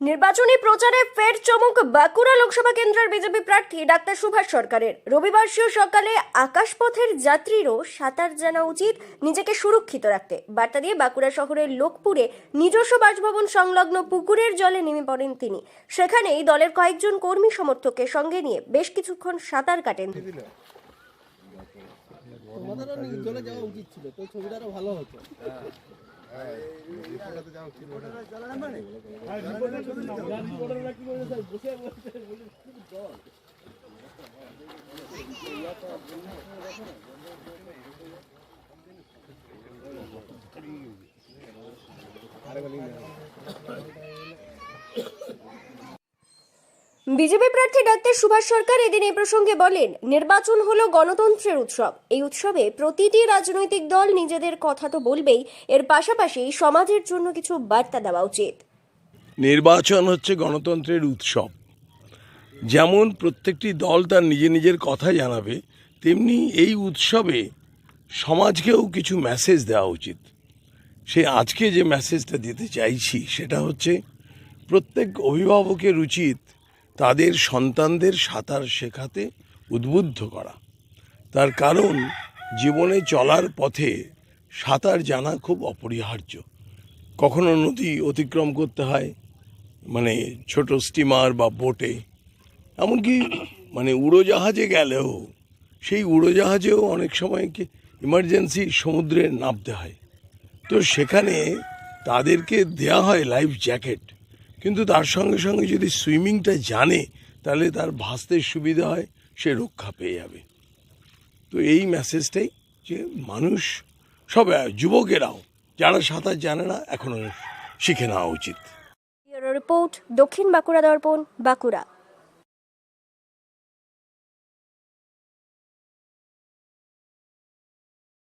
নির্বাচনী প্রচারে ফের চমক বাঁকুড়া লোকসভা কেন্দ্রের বিজেপি প্রার্থী ডাক্তার সুভাষ সরকারের। রবিবার সকালে আকাশপথের যাত্রীরও সাঁতার জানা উচিত নিজেকে সুরক্ষিত রাখতে। বার্তা দিয়ে বাঁকুড়া শহরের লোকপুরে নিজস্ব বাসভবন সংলগ্ন পুকুরের জলে নেমে পড়েন তিনি। সেখানেই দলের কয়েকজন কর্মী সমর্থককে সঙ্গে নিয়ে বেশ কিছুক্ষণ সাঁতার কাটেন। নি- বলি আরও ভালো হতো বিজেপি প্রার্থী ডাক্তার সুভাষ সরকার এদিন এ প্রসঙ্গে বলেন, নির্বাচন হলো গণতন্ত্রের উৎসব। এই উৎসবে প্রতিটি রাজনৈতিক দল নিজেদের কথা তো বলবেই, এর পাশাপাশি সমাজের জন্য কিছু বার্তা দেওয়া উচিত। নির্বাচন হচ্ছে গণতন্ত্রের উৎসব। যেমন প্রত্যেকটি দল তার নিজে নিজের কথা জানাবে, তেমনি এই উৎসবে সমাজকেও কিছু মেসেজ দেওয়া উচিত। সে আজকে যে মেসেজটা দিতে চাইছি, সেটা হচ্ছে প্রত্যেক অভিভাবকের উচিত তাদের সন্তানদের সাঁতার শেখাতে উদ্বুদ্ধ করা। তার কারণ, জীবনে চলার পথে সাঁতার জানা খুব অপরিহার্য। কখনো নদী অতিক্রম করতে হয় মানে ছোট স্টিমার বা বোটে। এমনকি মানে উড়োজাহাজে গেলেও, সেই উড়োজাহাজেও অনেক সময় ইমার্জেন্সি সমুদ্রে নামতে হয়। তো সেখানে তাদেরকে দেয়া হয় লাইফ জ্যাকেট কিন্তু তার সঙ্গে সঙ্গে যদি সুইমিংটা জানে, তাহলে তার ভাসতে সুবিধা হয়, সে রক্ষা পেয়ে যাবে। তো এই মেসেজটাই যে মানুষ, সব যুবকেরাও, যারা সাঁতার জানে না এখনও শিখে নেওয়া উচিত। রিপোর্ট, দক্ষিণ বাঁকুড়া দর্পণ, বাঁকুড়া।